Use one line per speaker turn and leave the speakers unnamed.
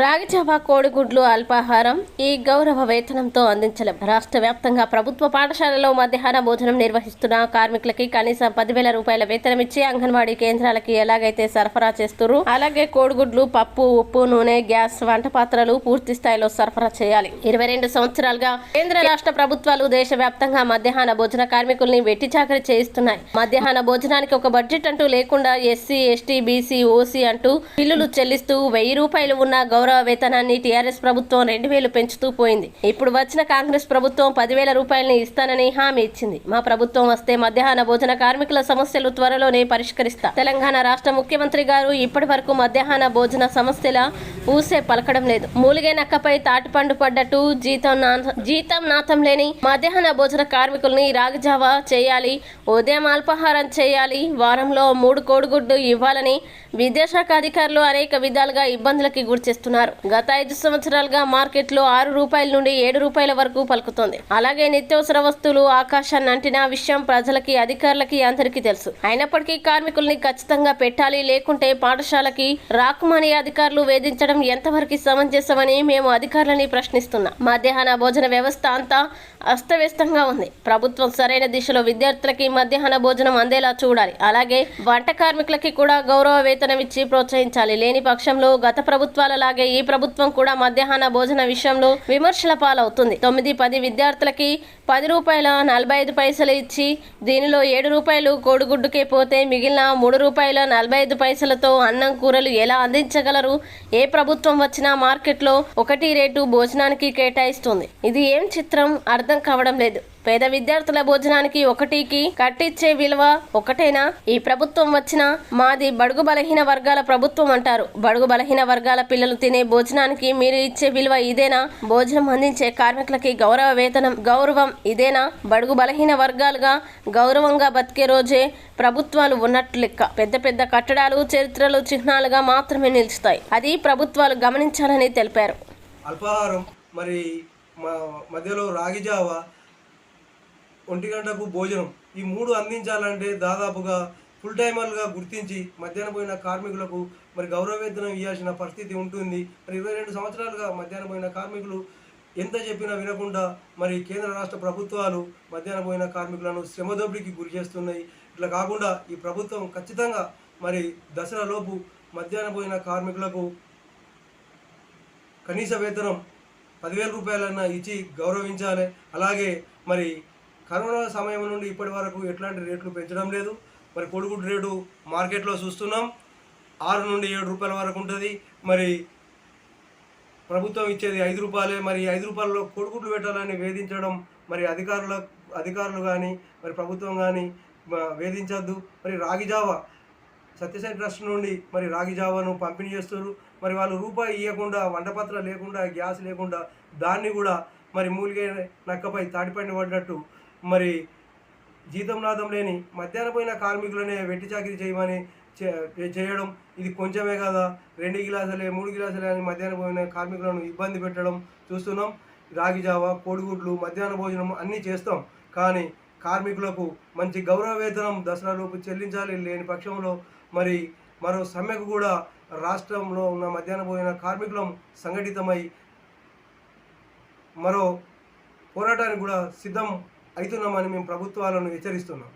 రాగిజావా కోడిగుడ్లు అల్పాహారం ఈ గౌరవ వేతనంతో అందించలేం. రాష్ట్ర వ్యాప్తంగా ప్రభుత్వ పాఠశాలలో మధ్యాహ్న భోజనం నిర్వహిస్తున్న కార్మికులకి కనీసం పదివేల రూపాయల వేతనం ఇచ్చి అంగన్వాడీ కేంద్రాలకి ఎలాగైతే సరఫరా చేస్తున్నారు అలాగే కోడిగుడ్లు పప్పు ఉప్పు నూనె గ్యాస్ వంట పాత్రలు పూర్తి స్థాయిలో సరఫరా చేయాలి. ఇరవై రెండు సంవత్సరాలుగా కేంద్ర రాష్ట్ర ప్రభుత్వాలు దేశవ్యాప్తంగా మధ్యాహ్న భోజన కార్మికుల్ని వెట్టి చాకరీ చేయిస్తున్నాయి. మధ్యాహ్న భోజనానికి ఒక బడ్జెట్ అంటూ లేకుండా ఎస్సీ ఎస్టీ బీసీ ఓసీ అంటూ బిల్లులు చెల్లిస్తూ వెయ్యి రూపాయలు ఉన్న గౌరవ వేతనాన్ని టీఆర్ఎస్ ప్రభుత్వం రెండు వేలు పెంచుతూ పోయింది. ఇప్పుడు వచ్చిన కాంగ్రెస్ ప్రభుత్వం పదివేల రూపాయలని ఇస్తానని హామీ ఇచ్చింది. మా ప్రభుత్వం వస్తే మధ్యాహ్న భోజన కార్మికుల సమస్యలు త్వరలోనే పరిష్కరిస్తా. తెలంగాణ రాష్ట్ర ముఖ్యమంత్రి గారు ఇప్పటి వరకు మధ్యాహ్న భోజన సమస్యల ఊసే పలకడం లేదు. మూలిగే నక్కపై తాటిపండు పడ్డట్టు జీతం నా- జీతం నాతం లేని మధ్యాహ్న భోజన కార్మికుల్ని రాగజావా చేయాలి ఉదయం అల్పాహారం చేయాలి వారంలో మూడు కోడిగుడ్డు ఇవ్వాలని విద్యాశాఖ అధికారులు అనేక విధాలుగా ఇబ్బందులకి గురిచేస్తున్నారు గత ఐదు సంవత్సరాలుగా మార్కెట్లో ఆరు రూపాయల నుండి ఏడు రూపాయల వరకు పలుకుతోంది. అలాగే నిత్యావసర వస్తువులు ఆకాశాన్ని అంటిన విషయం ప్రజలకి అధికారులకి అందరికీ తెలుసు. అయినప్పటికీ కార్మికుల్ని ఖచ్చితంగా పెట్టాలి లేకుంటే పాఠశాలకి రాకుమని అధికారులు వేధించడం ఎంతవరకు సమంజసమని మేము అధికారులని ప్రశ్నిస్తున్నాం. మధ్యాహ్న భోజన వ్యవస్థ అంతా అస్తవ్యస్తంగా ఉంది. ప్రభుత్వం సరైన దిశలో విద్యార్థులకి మధ్యాహ్న భోజనం అందేలా చూడాలి. అలాగే వంట కార్మికులకి కూడా గౌరవ వేతనం ఇచ్చి ప్రోత్సహించాలి. లేని పక్షంలో గత ప్రభుత్వాల లాగే ఈ ప్రభుత్వం కూడా మధ్యాహ్న భోజన విషయంలో విమర్శల పాలవుతుంది. తొమ్మిది పది విద్యార్థులకి పది రూపాయల నలభై ఐదు పైసలు ఇచ్చి దీనిలో ఏడు రూపాయలు కోడిగుడ్డుకే పోతే మిగిలిన మూడు రూపాయల నలభై ఐదు పైసలతో అన్నం కూరలు ఎలా అందించగలరు? ఏ ప్రభుత్వం వచ్చినా మార్కెట్లో ఒకటి రేటు భోజనానికి కేటాయిస్తుంది. ఇది ఏం చిత్రం? అర్థం కావడం లేదు. పేద విద్యార్థుల భోజనానికి ఒకటికి కట్టించే విలువ ఒకటేనా? ఈ ప్రభుత్వం వచ్చినా మాది బడుగు బలహీన వర్గాల ప్రభుత్వం అంటారు. బడుగు బలహీన వర్గాల పిల్లలు తినే భోజనానికి మీరు ఇచ్చే విలువ ఇదేనా? భోజనం అందించే కార్మికులకి గౌరవ వేతనం గౌరవం ఇదేనా? బడుగు బలహీన వర్గాలుగా గౌరవంగా బతికే రోజే ప్రభుత్వాలు ఉన్నట్లు లెక్క. పెద్ద పెద్ద కట్టడాలు చరిత్రలు చిహ్నాలుగా మాత్రమే నిలుస్తాయి. అది ప్రభుత్వాలు గమనించాలని తెలిపారు.
అల్పాహారం మరి మధ్యలో రాగి ఒంటి గంటకు భోజనం. ఈ మూడు అందించాలంటే దాదాపుగా ఫుల్ టైమర్లుగా గుర్తించి మధ్యాహ్నం పోయిన కార్మికులకు మరి గౌరవవేతనం ఇవ్వాల్సిన పరిస్థితి ఉంటుంది. మరి ఇరవై రెండు సంవత్సరాలుగా మధ్యాహ్నం పోయిన కార్మికులు ఎంత చెప్పినా వినకుండా మరి కేంద్ర రాష్ట్ర ప్రభుత్వాలు మధ్యాహ్నం పోయిన కార్మికులను శ్రమదోపిడికి గురి చేస్తున్నాయి. ఇట్లా కాకుండా ఈ ప్రభుత్వం ఖచ్చితంగా మరి దసరా లోపు మధ్యాహ్నం పోయిన కార్మికులకు కనీస వేతనం పదివేల రూపాయలన్నా ఇచ్చి గౌరవించాలి. అలాగే మరి కరోనా సమయం నుండి ఇప్పటి వరకు ఎట్లాంటి రేట్లు పెంచడం లేదు. మరి కొడుగుడు రేటు మార్కెట్లో చూస్తున్నాం. ఆరు నుండి ఏడు రూపాయల వరకు ఉంటుంది. మరి ప్రభుత్వం ఇచ్చేది ఐదు రూపాయలే. మరి ఐదు రూపాయలలో కొడుగుడ్లు పెట్టాలని వేధించడం మరి అధికారుల అధికారులు కానీ మరి ప్రభుత్వం కానీ వేధించద్దు. మరి రాగి జావా సత్యసాయి ట్రస్ట్ నుండి మరి రాగి జావాను పంపిణీ చేస్తారు. మరి వాళ్ళు రూపాయి ఇవ్వకుండా వంటపత్ర లేకుండా గ్యాస్ లేకుండా దాన్ని కూడా మరి మూలిగే నక్కపై తాటిపండి పడ్డట్టు మరి జీతం నాదం లేని మధ్యాహ్నం పోయిన కార్మికులనే వెట్టి చాకిరీ చేయమని చేయడం ఇది కొంచెమే కదా? రెండు గిలాసులే మూడు గిలాసులే అని మధ్యాహ్నం పోయిన కార్మికులను ఇబ్బంది పెట్టడం చూస్తున్నాం. రాగి జావ కోడిగుడ్లు మధ్యాహ్న భోజనం అన్నీ చేస్తాం. కానీ కార్మికులకు మంచి గౌరవ వేతనం దసరా లోపు చెల్లించాలి లేని పక్షంలో మరి మరో సమ్మెకు కూడా రాష్ట్రంలో ఉన్న మధ్యాహ్న పోయిన కార్మికులం సంఘటితమై మరో పోరాటానికి కూడా సిద్ధం అవుతున్నామని మేము ప్రభుత్వాలను హెచ్చరిస్తున్నాం.